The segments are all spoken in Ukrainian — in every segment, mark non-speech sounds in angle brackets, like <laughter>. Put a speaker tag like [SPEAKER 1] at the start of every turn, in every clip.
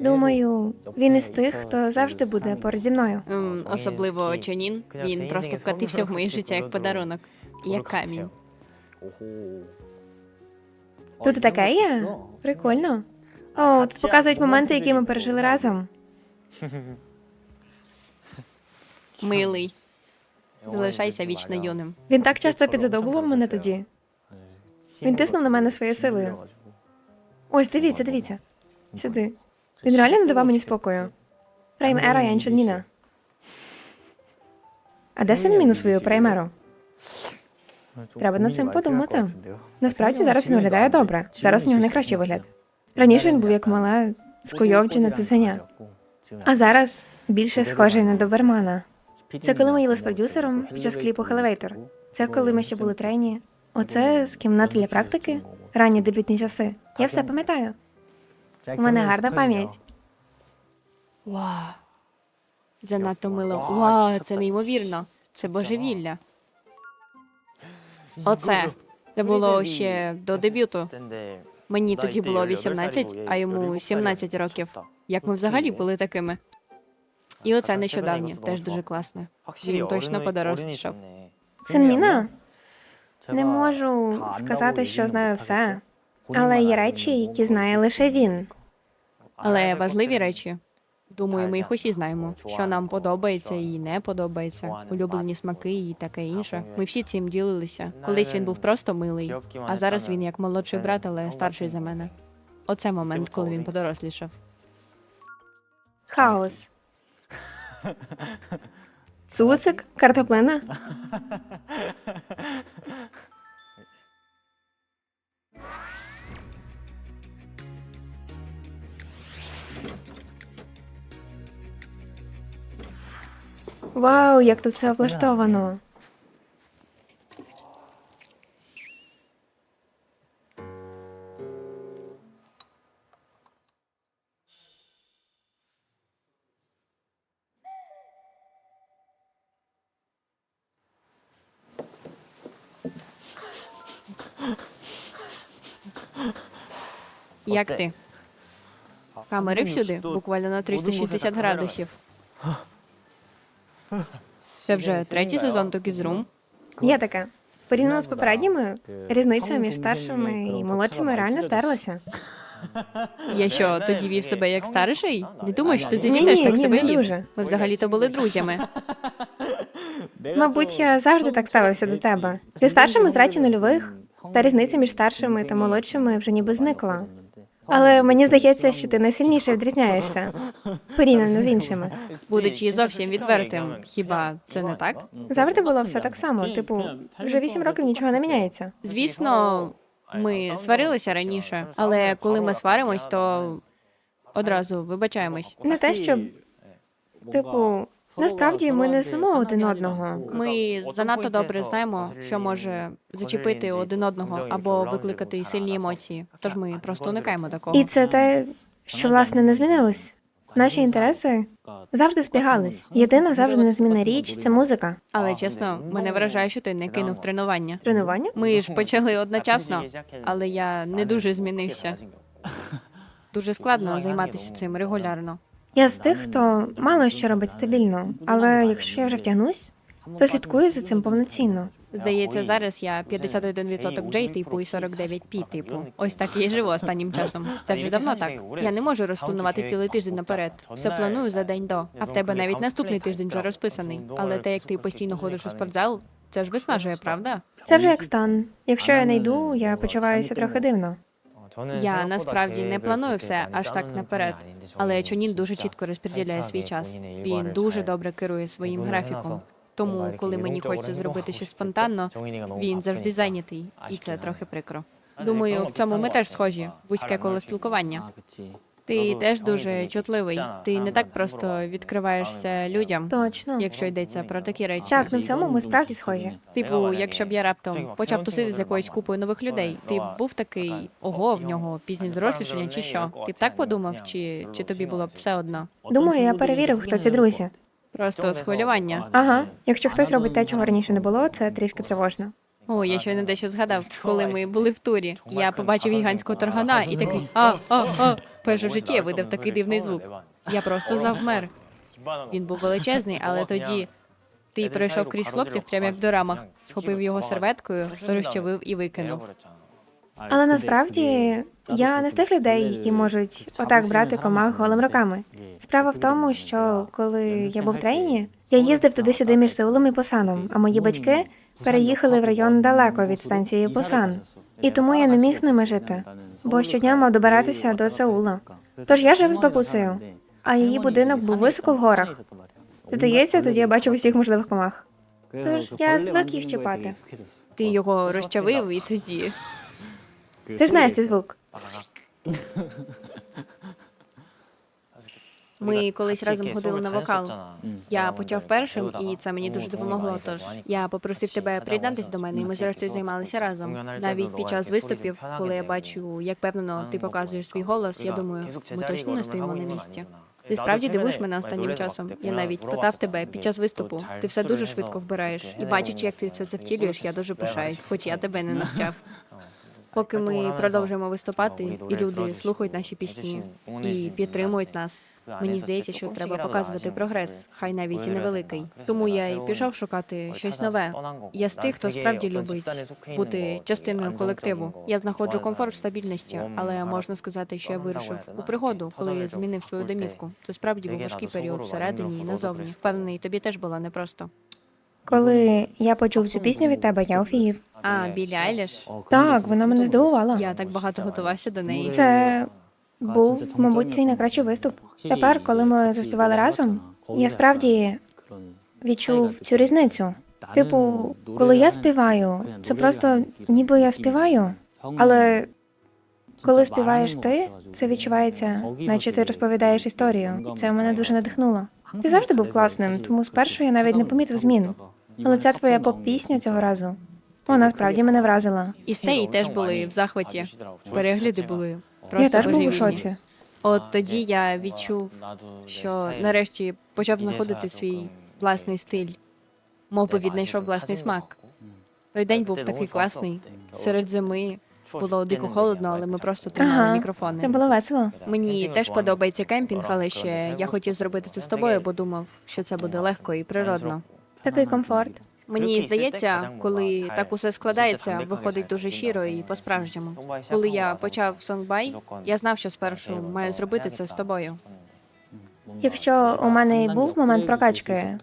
[SPEAKER 1] Думаю, він із тих, хто завжди буде поруч зі мною.
[SPEAKER 2] Ем, особливо Чонін. Він просто вкатився в моє життя як подарунок. Як камінь.
[SPEAKER 1] Тут і таке є? Прикольно. О, тут показують моменти, які ми пережили разом.
[SPEAKER 2] Милий. Залишайся вічно юним.
[SPEAKER 1] Він так часто підзадобував мене тоді. Він тиснув на мене своєю силою. Ось, дивіться, дивіться. Сюди. Він реально не давав мені спокою. Прайм Ера Янчоніна. А де син міну свою праймеру? Треба над цим подумати. Насправді зараз він виглядає добре. Зараз у нього найкращий вигляд. Раніше він був як мале скуйовджене цуценя. А зараз більше схожий на добермана. Це коли ми їли з продюсером під час кліпу Elevator. Це коли ми ще були трені. Оце з кімнати для практики, ранні дебютні часи. Я все пам'ятаю. У мене гарна пам'ять.
[SPEAKER 2] Вау. Занадто мило. Вау, це неймовірно. Це божевілля. Оце. Це було ще до дебюту. Мені тоді було 18, а йому 17 років. Як ми взагалі були такими? І оце нещодавнє, теж дуже класне. Він точно подорослішав.
[SPEAKER 1] Син Міна? Не можу сказати, що знаю все, але є речі, які знає лише він.
[SPEAKER 2] Але важливі речі. Думаю, ми їх усі знаємо, що нам подобається і не подобається, улюблені смаки і таке інше. Ми всі цим ділилися. Колись він був просто милий, а зараз він як молодший брат, але старший за мене. Оце момент, коли він подорослішав.
[SPEAKER 1] Хаос. Цуцик, картоплина. <laughs> Вау, як тут все облаштовано.
[SPEAKER 2] Як ти? Камери всюди, буквально на 360 градусів. Це вже третій сезон Room.
[SPEAKER 1] Є таке. Порівняно з попередніми, різниця між старшими і молодшими реально стерлася.
[SPEAKER 2] Я що, тоді вів себе як старший? Не думаю, що ти тоді
[SPEAKER 1] Ні,
[SPEAKER 2] теж так
[SPEAKER 1] ні,
[SPEAKER 2] себе
[SPEAKER 1] не
[SPEAKER 2] вів.
[SPEAKER 1] дуже.
[SPEAKER 2] Ми взагалі-то були друзями.
[SPEAKER 1] Мабуть, я завжди так ставився до тебе. Зі старшими з речі нульових, та різниця між старшими та молодшими вже ніби зникла. Але мені здається, що ти найсильніше відрізняєшся порівняно з іншими.
[SPEAKER 2] Будучи зовсім відвертим, хіба це не так?
[SPEAKER 1] Завжди було все так само. Типу, вже вісім років нічого не міняється.
[SPEAKER 2] Звісно, ми сварилися раніше, але коли ми сваримось, то одразу вибачаємось.
[SPEAKER 1] Не те, щоб типу, насправді ми не знаємо один одного.
[SPEAKER 2] Ми занадто добре знаємо, що може зачепити один одного або викликати сильні емоції. Тож ми просто уникаємо такого.
[SPEAKER 1] І це те, що власне не змінилось. Наші інтереси завжди збігались. Єдина завжди незмінна річ це музика.
[SPEAKER 2] Але чесно, мене вражає, що ти не кинув тренування.
[SPEAKER 1] Тренування?
[SPEAKER 2] Ми ж почали одночасно, але я не дуже змінився. Дуже складно займатися цим регулярно.
[SPEAKER 1] Я з тих, хто мало що робить стабільно, але якщо я вже втягнусь, то слідкую за цим повноцінно.
[SPEAKER 2] Здається, зараз я 51% J типу і 49 P типу. Ось так я живу останнім часом. Це вже давно так. Я не можу розпланувати цілий тиждень наперед. Все планую за день до. А в тебе навіть наступний тиждень вже розписаний. Але те, як ти постійно ходиш у спортзал, це ж виснажує, правда?
[SPEAKER 1] Це вже як стан. Якщо я не йду, я почуваюся трохи дивно.
[SPEAKER 2] Я насправді не планую все аж так наперед. Але Чонін дуже чітко розподіляє свій час. Він дуже добре керує своїм графіком. Тому, коли мені хочеться зробити щось спонтанно, він завжди зайнятий, і це трохи прикро. Думаю, в цьому ми теж схожі. Вузьке коло спілкування. Ти теж дуже чутливий. Ти не так просто відкриваєшся людям,
[SPEAKER 1] Точно.
[SPEAKER 2] якщо йдеться про такі речі.
[SPEAKER 1] Так, ну в цьому ми справді схожі.
[SPEAKER 2] Типу, якщо б я раптом почав тусити з якоюсь купою нових людей, ти б був такий ого, в нього пізнє дорослішання, чи що? Ти б так подумав, чи, чи тобі було б все одно?
[SPEAKER 1] Думаю, я перевірив, хто ці друзі.
[SPEAKER 2] Просто схвилювання.
[SPEAKER 1] Ага, якщо хтось робить те, чого раніше не було, це трішки тривожно.
[SPEAKER 2] О, я щойно дещо згадав, коли ми були в турі. Я побачив гігантського торгана і такий а, а, а. Перше в житті я видав такий дивний звук. Я просто завмер. Він був величезний, але тоді ти пройшов крізь хлопців, прямо як в дорамах, схопив його серветкою, розчавив і викинув.
[SPEAKER 1] Але насправді я не з тих людей, які можуть отак брати комах голим руками. Справа в тому, що коли я був в трейні, я їздив туди-сюди між Сеулом і Посаном, а мої батьки переїхали в район далеко від станції Посан. І тому я не міг з ними жити, бо щодня мав добиратися до Сеула. Тож я жив з бабусею, а її будинок був високо в горах. Здається, тоді я бачив усіх можливих комах.
[SPEAKER 3] Тож я звик їх чіпати.
[SPEAKER 2] Ти його розчавив і тоді.
[SPEAKER 1] Ти ж знаєш цей звук.
[SPEAKER 2] Ми колись разом ходили на вокал. Я почав першим, і це мені дуже допомогло. Тож я попросив тебе приєднатися до мене, і ми зрештою займалися разом. Навіть під час виступів, коли я бачу, як певно ти показуєш свій голос, я думаю, ми точно не стоїмо на місці. Ти справді дивуєш мене останнім часом. Я навіть питав тебе під час виступу. Ти все дуже швидко вбираєш. І бачачи, як ти все це втілюєш, я дуже пишаюсь, хоч я тебе не навчав. <laughs> Поки ми продовжуємо виступати, і люди слухають наші пісні і підтримують нас. Мені здається, що треба показувати прогрес, хай навіть і невеликий. Тому я й пішов шукати щось нове. Я з тих, хто справді любить бути частиною колективу. Я знаходжу комфорт в стабільності, але можна сказати, що я вирушив у пригоду, коли змінив свою домівку. Це справді був важкий період всередині і назовні. Впевнений, тобі теж було непросто.
[SPEAKER 1] Коли я почув цю пісню від тебе, я офігів.
[SPEAKER 2] А Білі Айліш?
[SPEAKER 1] Так, вона мене здивувала.
[SPEAKER 2] Я так багато готувався до неї.
[SPEAKER 1] Це був, мабуть, твій найкращий виступ. Тепер, коли ми заспівали разом, я справді відчув цю різницю. Типу, коли я співаю, це просто ніби я співаю, але коли співаєш ти, це відчувається, наче ти розповідаєш історію. Це мене дуже надихнуло. Ти завжди був класним, тому спершу я навіть не помітив змін. Але ця твоя поп-пісня цього разу, вона справді мене вразила.
[SPEAKER 2] І стеї теж були в захваті. Перегляди були.
[SPEAKER 1] Я
[SPEAKER 2] Просто
[SPEAKER 1] теж був у
[SPEAKER 2] божевільні.
[SPEAKER 1] шоці.
[SPEAKER 2] От тоді я відчув, що нарешті почав знаходити свій власний стиль, мов би віднайшов власний смак. Той день був такий класний. Серед зими було дико холодно, але ми просто тримали
[SPEAKER 1] Ага,
[SPEAKER 2] мікрофони.
[SPEAKER 1] Це було весело.
[SPEAKER 2] Мені теж подобається кемпінг, але ще я хотів зробити це з тобою, бо думав, що це буде легко і природно.
[SPEAKER 1] Такий комфорт.
[SPEAKER 2] Мені здається, коли так усе складається, виходить дуже щиро і по-справжньому. Коли я почав сонгбай, я знав, що спершу маю зробити це з тобою.
[SPEAKER 1] Якщо у мене і був момент прокачки,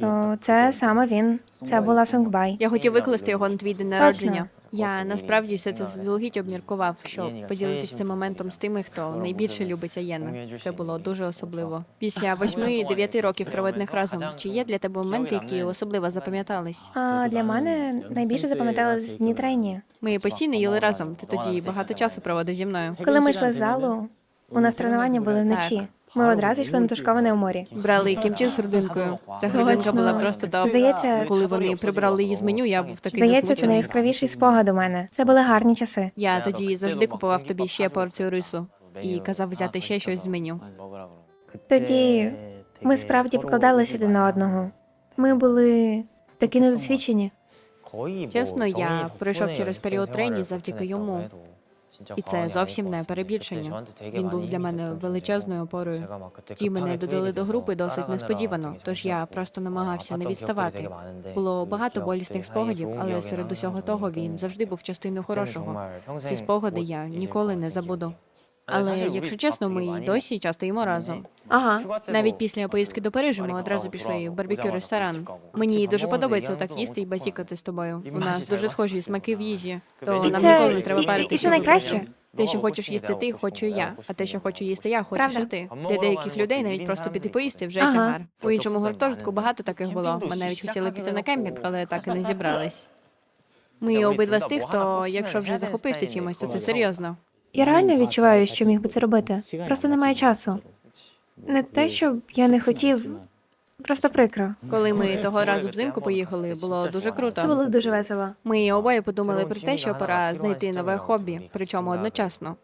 [SPEAKER 1] то це саме він. Це була Сонгбай.
[SPEAKER 2] Я хотів викласти його на твій день народження. Я насправді все це заздалегідь обміркував, щоб поділитися цим моментом з тими, хто найбільше любить Аєна. Це було дуже особливо. Після восьми-дев'яти років проведених разом. Чи є для тебе моменти, які особливо запам'ятались?
[SPEAKER 1] А для мене найбільше запам'яталось дні трені.
[SPEAKER 2] Ми постійно їли разом. Ти тоді багато часу проводив зі мною.
[SPEAKER 1] Коли ми йшли з залу, у нас тренування були вночі. Ми одразу йшли на тушковане у морі.
[SPEAKER 2] Брали кімчі з грудинкою. Ця грудинка була просто топ.
[SPEAKER 1] Здається,
[SPEAKER 2] Коли вони прибрали її з меню, я був такий
[SPEAKER 1] здається, це найяскравіший спогад у мене. Це були гарні часи.
[SPEAKER 2] Я тоді завжди купував тобі ще порцію рису і казав взяти ще щось з меню.
[SPEAKER 1] Тоді ми справді покладалися один на одного. Ми були такі недосвідчені.
[SPEAKER 2] Чесно, я пройшов через період трені завдяки йому. І це зовсім не перебільшення. Він був для мене величезною опорою. Ті мене додали до групи досить несподівано, тож я просто намагався не відставати. Було багато болісних спогадів, але серед усього того він завжди був частиною хорошого. Ці спогади я ніколи не забуду. Але якщо чесно, ми й досі часто їмо разом.
[SPEAKER 1] Ага.
[SPEAKER 2] Навіть після поїздки до Парижу ми одразу пішли в барбекю ресторан. Мені дуже подобається так їсти і базікати з тобою. У нас дуже схожі смаки в їжі, то
[SPEAKER 1] І
[SPEAKER 2] нам
[SPEAKER 1] це-
[SPEAKER 2] ніколи не треба
[SPEAKER 1] і- і-
[SPEAKER 2] парити.
[SPEAKER 1] і це найкраще.
[SPEAKER 2] Те, що хочеш їсти ти, хочу я. А те, що хочу їсти я, хочеш
[SPEAKER 1] Правда.
[SPEAKER 2] і ти. Для деяких людей навіть просто піти поїсти вже
[SPEAKER 1] Ага.
[SPEAKER 2] тягар. У іншому гуртожитку багато таких було. Ми навіть хотіли піти на кемпінг, але так і не <laughs> зібрались. Ми обидва з тих, хто, якщо вже захопився чимось, то це серйозно.
[SPEAKER 1] Я реально відчуваю, що міг би це робити. Просто немає часу. Не те, щоб я не хотів. Просто прикро.
[SPEAKER 2] Коли ми того разу взимку поїхали, було дуже круто.
[SPEAKER 1] Це було дуже весело.
[SPEAKER 2] Ми обоє подумали про те, що пора знайти нове хобі, причому одночасно.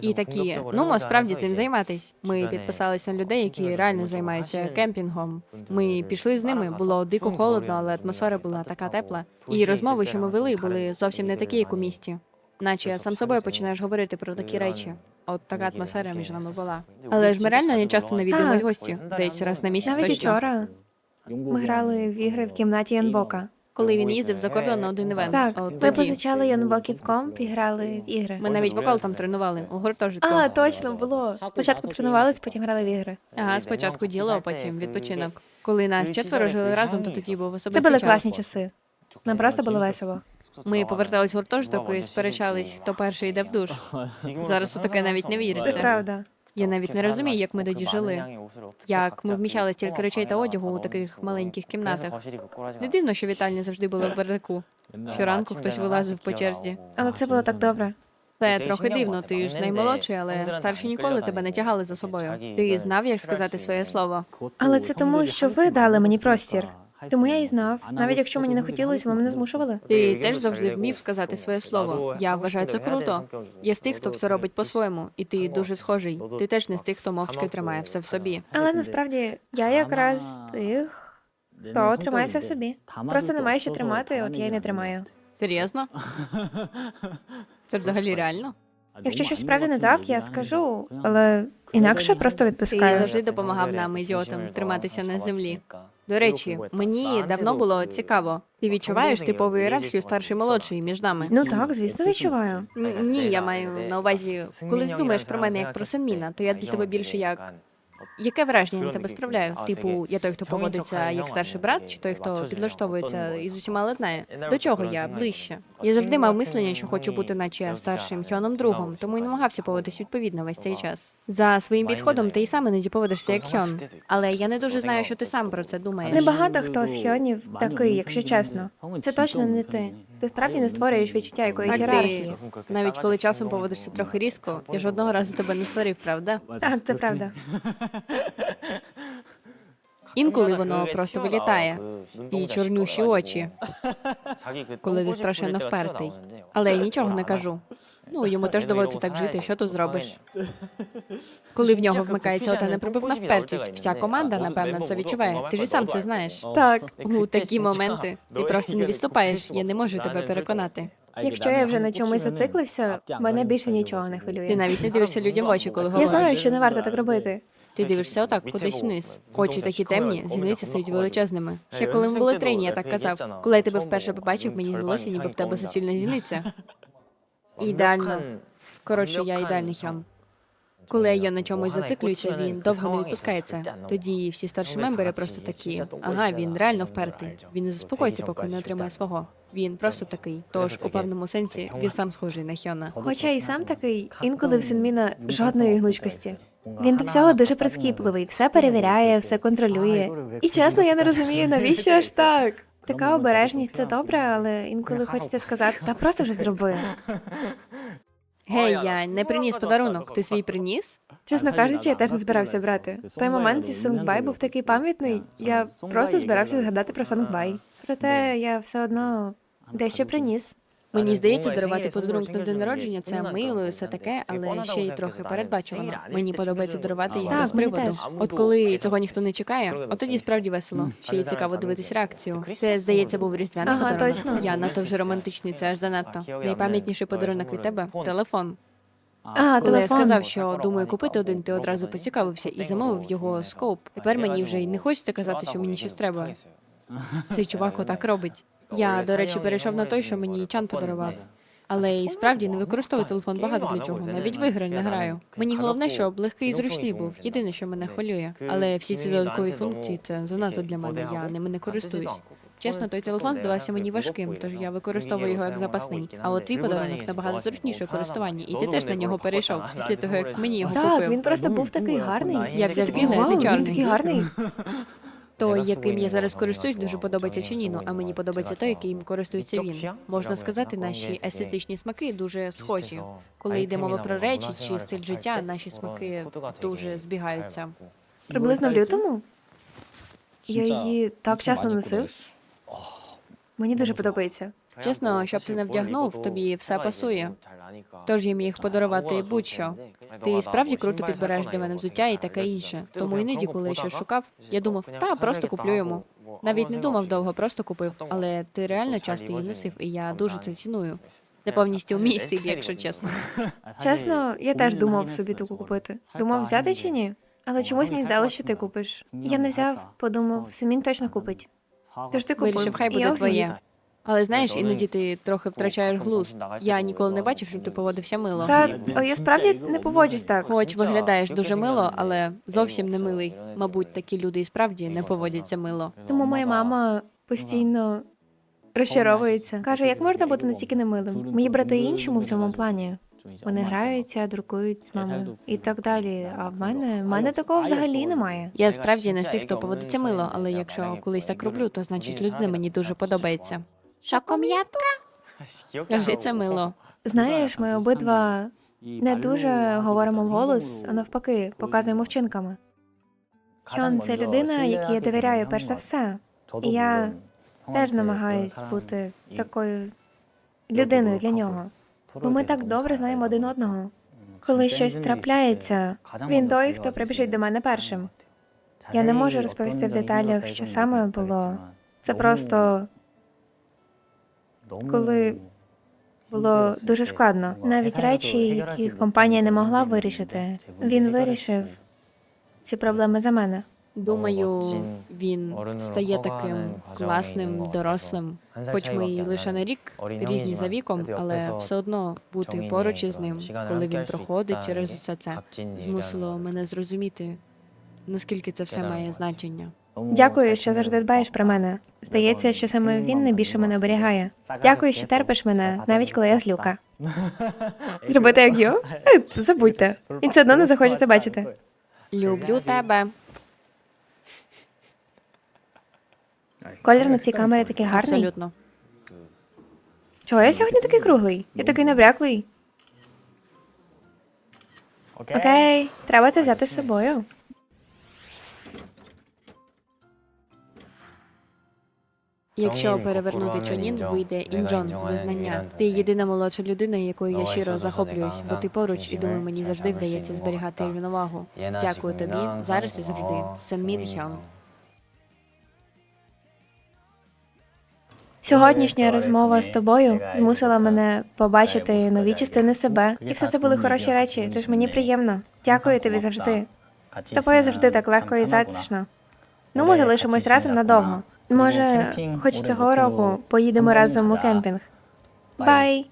[SPEAKER 2] І такі, ну ми справді цим займатись. Ми підписалися на людей, які реально займаються кемпінгом. Ми пішли з ними, було дико холодно, але атмосфера була така тепла. І розмови, що ми вели, були зовсім не такі, як у місті. Наче сам собою починаєш говорити про такі речі. От така атмосфера між нами була. Але ж ми реально не часто навідуємось гості, десь раз на місяць
[SPEAKER 1] Навіть
[SPEAKER 2] точно.
[SPEAKER 1] вчора ми грали в ігри в кімнаті Янбока.
[SPEAKER 2] Коли він їздив за кордон на один івент.
[SPEAKER 1] Так,
[SPEAKER 2] От
[SPEAKER 1] ми
[SPEAKER 2] тоді.
[SPEAKER 1] позичали Янбоків комп і грали в ігри.
[SPEAKER 2] Ми навіть вокал там тренували у гуртожитку.
[SPEAKER 1] А, точно було. Спочатку тренувались, потім грали в ігри.
[SPEAKER 2] Ага, спочатку діло, а потім відпочинок. Коли нас четверо жили разом, то тоді був
[SPEAKER 1] Це
[SPEAKER 2] особистий
[SPEAKER 1] були
[SPEAKER 2] час.
[SPEAKER 1] класні часи. Нам просто було весело.
[SPEAKER 2] Ми повертались в гуртожиток і сперечались, хто перший йде в душ. <laughs> Зараз у таке навіть не
[SPEAKER 1] Це
[SPEAKER 2] віриться.
[SPEAKER 1] правда.
[SPEAKER 2] Я навіть не розумію, як ми тоді жили. Як ми вміщали стільки речей та одягу у таких маленьких кімнатах. Не дивно, що вітальня завжди була в <laughs> бардаку. Щоранку хтось вилазив по черзі.
[SPEAKER 1] Але це було так добре.
[SPEAKER 2] Це трохи дивно. Ти ж наймолодший, але старші ніколи тебе не тягали за собою. Ти знав, як сказати своє слово.
[SPEAKER 1] Але це тому, що ви дали мені простір. Тому я і знав. Навіть якщо мені не хотілося, ви мене змушували.
[SPEAKER 2] Ти теж завжди вмів сказати своє слово. Я вважаю це круто. Є з тих, хто все робить по-своєму, і ти дуже схожий. Ти теж не з тих, хто мовчки тримає все в собі.
[SPEAKER 1] Але насправді я якраз з тих, хто тримається в собі. Просто немає що тримати, от я й не тримаю.
[SPEAKER 2] Серйозно? <laughs> Це взагалі реально?
[SPEAKER 1] Якщо щось справді не так, я скажу, але інакше просто
[SPEAKER 2] Ти
[SPEAKER 1] відпускаю.
[SPEAKER 2] завжди допомагав нам, ідіотам, триматися на землі. До речі, мені давно було цікаво. Ти відчуваєш типову ієрархію старший молодший між нами?
[SPEAKER 1] Ну так, звісно, відчуваю.
[SPEAKER 2] Н- Ні, я маю на увазі, коли ти думаєш про мене як про синміна, то я для тебе більше як Яке враження на тебе справляю? Типу, я той, хто поводиться як старший брат, чи той, хто підлаштовується і з усіма ладнає? До чого я ближче? Я завжди мав мислення, що хочу бути наче старшим Хьоном другом, тому і намагався поводитись відповідно весь цей час. За своїм підходом ти і сам іноді поводишся як Хьон. Але я не дуже знаю, що ти сам про це думаєш.
[SPEAKER 1] Небагато хто з хьонів такий, якщо чесно. Це точно не ти. Ти справді не створюєш відчуття якоїсь
[SPEAKER 2] Так,
[SPEAKER 1] ієрархії.
[SPEAKER 2] навіть коли часом поводишся трохи різко, я жодного разу тебе не сварив, правда?
[SPEAKER 1] Так, це правда.
[SPEAKER 2] Інколи воно просто вилітає. <laughs> І чорнющі очі, коли ти страшенно впертий. Але я нічого не кажу. Ну, йому теж доводиться так жити, що тут зробиш? <laughs> Коли в нього вмикається ота неприбивна впертість, вся команда, напевно, це відчуває. Ти ж і сам це знаєш.
[SPEAKER 1] Так,
[SPEAKER 2] У такі моменти ти просто не відступаєш, я не можу тебе переконати.
[SPEAKER 1] якщо я вже на чомусь зациклився, мене більше нічого не хвилює.
[SPEAKER 2] Ти навіть не дивишся людям в очі, коли
[SPEAKER 1] Я знаю, що не варто так робити.
[SPEAKER 2] Ти дивишся отак, кудись вниз. Очі такі темні, зіниці стають величезними. Ще коли ми були трені, я так казав. Коли я тебе вперше побачив, мені здалося, ніби в тебе суцільна зіниця. <laughs> Ідеально. Коротше, я ідеальний хьон. Коли я на чомусь зациклююся, він довго не відпускається. Тоді всі старші мембери просто такі. Ага, він реально впертий. Він не заспокоїться, поки не отримає свого. Він просто такий. Тож у певному сенсі він сам схожий на Хьона.
[SPEAKER 1] Хоча і сам такий, інколи в Синміна жодної гнучкості. Він до всього дуже прискіпливий, все перевіряє, все контролює. І чесно, я не розумію, <laughs> навіщо аж так. Така обережність це добре, але інколи хочеться сказати, та просто вже зроби. <laughs>
[SPEAKER 2] Гей, я не приніс подарунок. Ти свій приніс?
[SPEAKER 1] Чесно кажучи, я теж не збирався брати. Той момент зі Сонгбай був такий пам'ятний. Я просто збирався згадати про Сонгбай. Проте я все одно дещо приніс.
[SPEAKER 2] Мені здається, дарувати подарунок на день народження це мило і все таке, але ще й трохи передбачувано. Мені подобається дарувати їх без приводу. От коли цього ніхто не чекає, от тоді справді весело. Ще й цікаво дивитись реакцію. Це здається був різдвяний
[SPEAKER 1] Ага,
[SPEAKER 2] подарунок.
[SPEAKER 1] точно.
[SPEAKER 2] Я надто вже романтичний, це аж занадто. Найпам'ятніший подарунок від тебе телефон.
[SPEAKER 1] А,
[SPEAKER 2] Коли я сказав, що думаю купити один, ти одразу поцікавився і замовив його скоп. Тепер мені вже й не хочеться казати, що мені щось треба. Цей чувак отак робить. Я, до речі, перейшов на той, що мені Чан подарував. Але і справді не використовую телефон багато для чого. Навіть в ігри не граю. Мені головне, щоб легкий і зручний був. Єдине, що мене хвилює. Але всі ці додаткові функції це занадто для мене. Я ними не користуюсь. Чесно, той телефон здавався мені важким, тож я використовую його як запасний. А от твій подарунок набагато зручніше у користуванні, і ти теж на нього перейшов після того, як мені його
[SPEAKER 1] Так, він просто був такий гарний.
[SPEAKER 2] Як завжди,
[SPEAKER 1] такий гарний.
[SPEAKER 2] Той, яким я зараз користуюсь, дуже подобається Чиніну, а мені подобається той, яким користується він. Можна сказати, наші естетичні смаки дуже схожі. Коли йде мова про речі чи стиль життя, наші смаки дуже збігаються.
[SPEAKER 1] Приблизно в лютому. Я її так часто носив. Мені дуже подобається.
[SPEAKER 2] Чесно, щоб ти не вдягнув, тобі все пасує. Тож я міг подарувати будь-що. Ти справді круто підбираєш для мене взуття і таке інше. Тому іноді, коли я щось шукав, я думав, та просто куплю йому. Навіть не думав довго, просто купив. Але ти реально часто її носив, і я дуже це ціную. Не повністю мій стиль, якщо чесно.
[SPEAKER 1] Чесно, я теж думав собі таку купити. Думав, взяти чи ні? Але чомусь мені здалося, що ти купиш. Я не взяв, подумав, Семін точно купить. Тож ти купив.
[SPEAKER 2] Вирішив, хай
[SPEAKER 1] я
[SPEAKER 2] буде твоє. Але знаєш, іноді ти трохи втрачаєш глузд. Я ніколи не бачив, щоб ти поводився мило.
[SPEAKER 1] Та, але я справді не поводжусь так.
[SPEAKER 2] Хоч виглядаєш дуже мило, але зовсім не милий. Мабуть, такі люди і справді не поводяться мило.
[SPEAKER 1] Тому моя мама постійно розчаровується. Каже, як можна бути настільки немилим? Мої брати іншому в цьому плані. Вони граються, друкують з мамою і так далі. А в мене в мене такого взагалі немає.
[SPEAKER 2] Я справді не з тих, хто поводиться мило, але якщо колись так роблю, то значить людина мені дуже подобається. Шоком'ятка? Кажи, це мило.
[SPEAKER 1] Знаєш, ми обидва не дуже говоримо вголос, а навпаки, показуємо вчинками. Хьон це людина, якій я довіряю перш за все. І я теж намагаюсь бути такою людиною для нього. Бо ми так добре знаємо один одного. Коли щось трапляється, він той, хто прибіжить до мене першим. Я не можу розповісти в деталях, що саме було. Це просто коли було дуже складно. Навіть речі, які компанія не могла вирішити, він вирішив ці проблеми за мене.
[SPEAKER 2] Думаю, він стає таким класним, дорослим. Хоч ми й лише на рік різні за віком, але все одно бути поруч із ним, коли він проходить через усе це, змусило мене зрозуміти, наскільки це все має значення.
[SPEAKER 1] Дякую, що завжди дбаєш про мене. Здається, що саме він найбільше мене оберігає. Дякую, що терпиш мене, навіть коли я злюка. <laughs> Зробити як йо? Е, Забудьте. Він все одно не захоче це бачити.
[SPEAKER 2] Люблю тебе.
[SPEAKER 1] Колір на цій камері такий гарний.
[SPEAKER 2] Абсолютно.
[SPEAKER 1] Чого я сьогодні такий круглий? Я такий набряклий. Окей, треба це взяти з собою.
[SPEAKER 2] Якщо перевернути Чонін, вийде Інджон, визнання. Ти єдина молодша людина, якою я щиро захоплююсь, бо ти поруч і думаю, мені завжди вдається зберігати рівновагу. Дякую тобі зараз і завжди. Хьон.
[SPEAKER 1] Сьогоднішня розмова з тобою змусила мене побачити нові частини себе. І все це були хороші речі, тож мені приємно. Дякую тобі завжди. З тобою завжди так легко і затишно. Ну, ми залишимось разом надовго. Може, хоч цього року поїдемо разом у кемпінг. Бай!